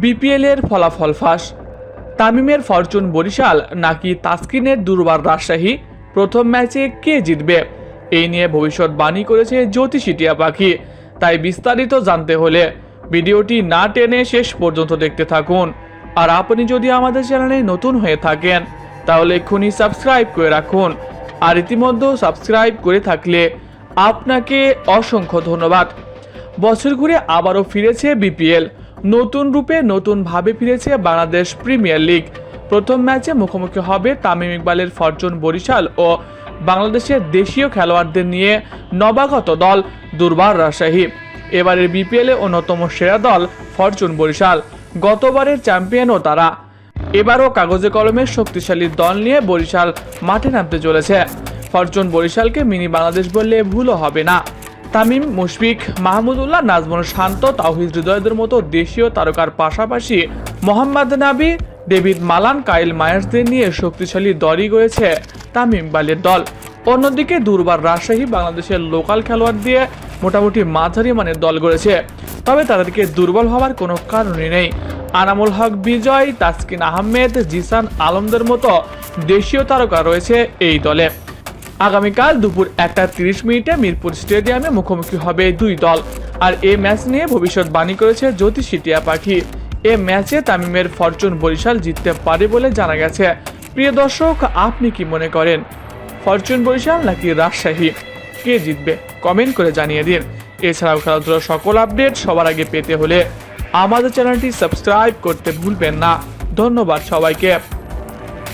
BPL এর ফলাফল ফাঁস। তামিমের ফরচুন বরিশাল নাকি তাসকিনের দুর্বার রাজশাহী? প্রথম ম্যাচে কে জিতবে? এই নিয়ে ভবিষ্যৎবাণী করেছে জ্যোতিষী টিয়া পাখি। তাই বিস্তারিত জানতে হলে ভিডিওটি না টেনে শেষ পর্যন্ত দেখতে থাকুন। আর আপনি যদি আমাদের চ্যানেলে নতুন হয়ে থাকেন, তাহলে এক্ষুনি সাবস্ক্রাইব করে রাখুন। আর ইতিমধ্যে সাবস্ক্রাইব করে থাকলে আপনাকে অসংখ্য ধন্যবাদ। বছর ঘুরে আবারও ফিরেছে বিপিএল। নতুন রূপে নতুনভাবে ফিরেছে বাংলাদেশ প্রিমিয়ার লিগ। প্রথম ম্যাচে মুখোমুখি হবে তামিম ইকবালের ফরচুন বরিশাল ও বাংলাদেশের দেশীয় খেলোয়াড়দের নিয়ে নবাগত দল দুর্বার রাজশাহী। এবারের বিপিএলে অন্যতম সেরা দল ফরচুন বরিশাল। গতবারের চ্যাম্পিয়নও তারা। এবারও কাগজে কলমে শক্তিশালী দল নিয়ে বরিশাল মাঠে নামতে চলেছে। ফরচুন বরিশালকে মিনি বাংলাদেশ বললে ভুলও হবে না। তামিম, মুশফিক মাহমুদুল্লাহ নাজমুল শান্ত, তাওহিদ হৃদয়দের মতো দেশীয় তারকার পাশাপাশি মোহাম্মদ নাবি, ডেভিড মালান, কাইল মায়ার্সদের নিয়ে শক্তিশালী দলই গড়েছে তামিম বালের দল। অন্যদিকে দুর্বার রাজশাহী বাংলাদেশের লোকাল খেলোয়াড় দিয়ে মোটামুটি মাঝারি মানের দল গড়েছে। তবে তাদেরকে দুর্বল হওয়ার কোনো কারণই নেই। আনামুল হক বিজয়, তাসকিন আহমেদ, জিসান আলমদের মতো দেশীয় তারকা রয়েছে এই দলে। আগামীকাল দুপুর একটা তিরিশ মিনিটে মিরপুর স্টেডিয়ামে মুখোমুখি হবে দুই দল। আর এ ম্যাচ নিয়ে ভবিষ্যৎবাণী করেছে জ্যোতিষী টিয়া পাখি। এ ম্যাচে তামিমের ফরচুন বরিশাল জিততে পারে বলে জানা গেছে। প্রিয় দর্শক, আপনি কি মনে করেন? ফরচুন বরিশাল নাকি রাজশাহী? কে জিতবে? কমেন্ট করে জানিয়ে দিন। এছাড়াও খেলাধুলার সকল আপডেট সবার আগে পেতে হলে আমাদের চ্যানেলটি সাবস্ক্রাইব করতে ভুলবেন না। ধন্যবাদ সবাইকে।